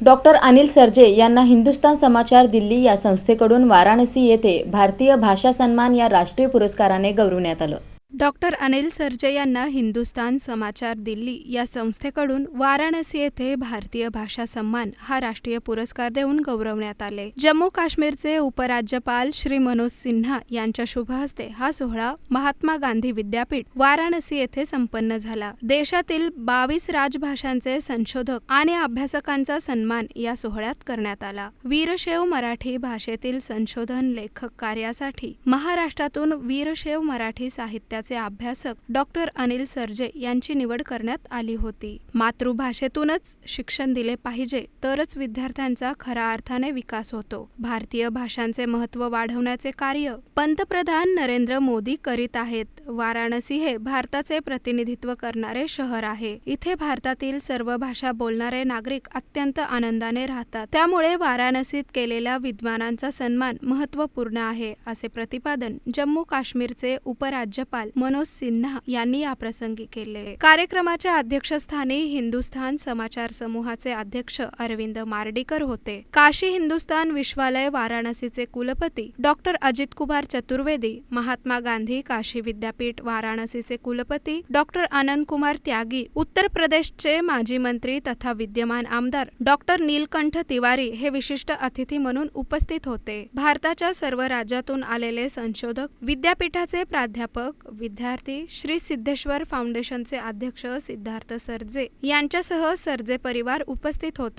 Doctor Anil Sergey यांना हिंदुस्तान समाचार दिल्ली या संस्थेकडून वाराणसी येथे भारतीय भाषा सन्मान या राष्ट्रीय पुरस्काराने गौरवण्यात आलं. डॉक्टर अनिल सरजे यांना हिंदुस्तान समाचार दिल्ली या संस्थेकडून वाराणसी येथे भारतीय भाषा सन्मान हा राष्ट्रीय पुरस्कार देऊन गौरवण्यात आले. जम्मू काश्मीरचे उपराज्यपाल श्री मनोज सिन्हा यांच्या शुभ हस्ते हा सोहळा महात्मा गांधी विद्यापीठ वाराणसी येथे संपन्न झाला. देशातील बावीस राजभाषांचे संशोधक आणि अभ्यासकांचा सन्मान या सोहळ्यात करण्यात आला. वीरशैव मराठी भाषेतील संशोधन लेखक कार्यासाठी महाराष्ट्रातून वीरशैव मराठी साहित्याचे अभ्यासक डॉक्टर अनिल सर्जे यांची निवड करण्यात आली होती. मातृभाषेतूनच शिक्षण दिले पाहिजे तरच विद्यार्थ्यांचा खऱ्या अर्थाने विकास होतो. भारतीय भाषांचे महत्त्व वाढवण्याचे कार्य पंतप्रधान नरेंद्र मोदी करीत आहेत. वाराणसी हे भारताचे प्रतिनिधित्व करणारे शहर आहे. इथे भारतातील सर्व भाषा बोलणारे नागरिक अत्यंत आनंदाने राहतात. त्यामुळे वाराणसीत केलेल्या विद्वानांचा सन्मान महत्त्वपूर्ण आहे असे प्रतिपादन जम्मू काश्मीरचे उपराज्यपाल मनोज सिन्हा यांनी याप्रसंगी केले. कार्यक्रमाच्या अध्यक्षस्थानी हिंदुस्थान समाचार समूहाचे अध्यक्ष अरविंद मार्डीकर होते. काशी हिंदुस्थान विश्वालय वाराणसीचे कुलपती डॉक्टर अजित कुमार चतुर्वेदी महात्मा गांधी काशी विद्यापीठ वाराणसीचे कुलपती डॉक्टर आनंद कुमार त्यागी उत्तर प्रदेशचे माजी मंत्री तथा विद्यमान आमदार डॉक्टर नीलकंठ तिवारी हे विशिष्ट अतिथी म्हणून उपस्थित होते. भारताच्या सर्व राज्यातून आलेले संशोधक विद्यापीठाचे प्राध्यापक विद्यार्थी श्री सिद्धेश्वर फाउंडेशनचे अध्यक्ष सिद्धार्थ सरजे यांच्यासह सरजे परिवार उपस्थित होता.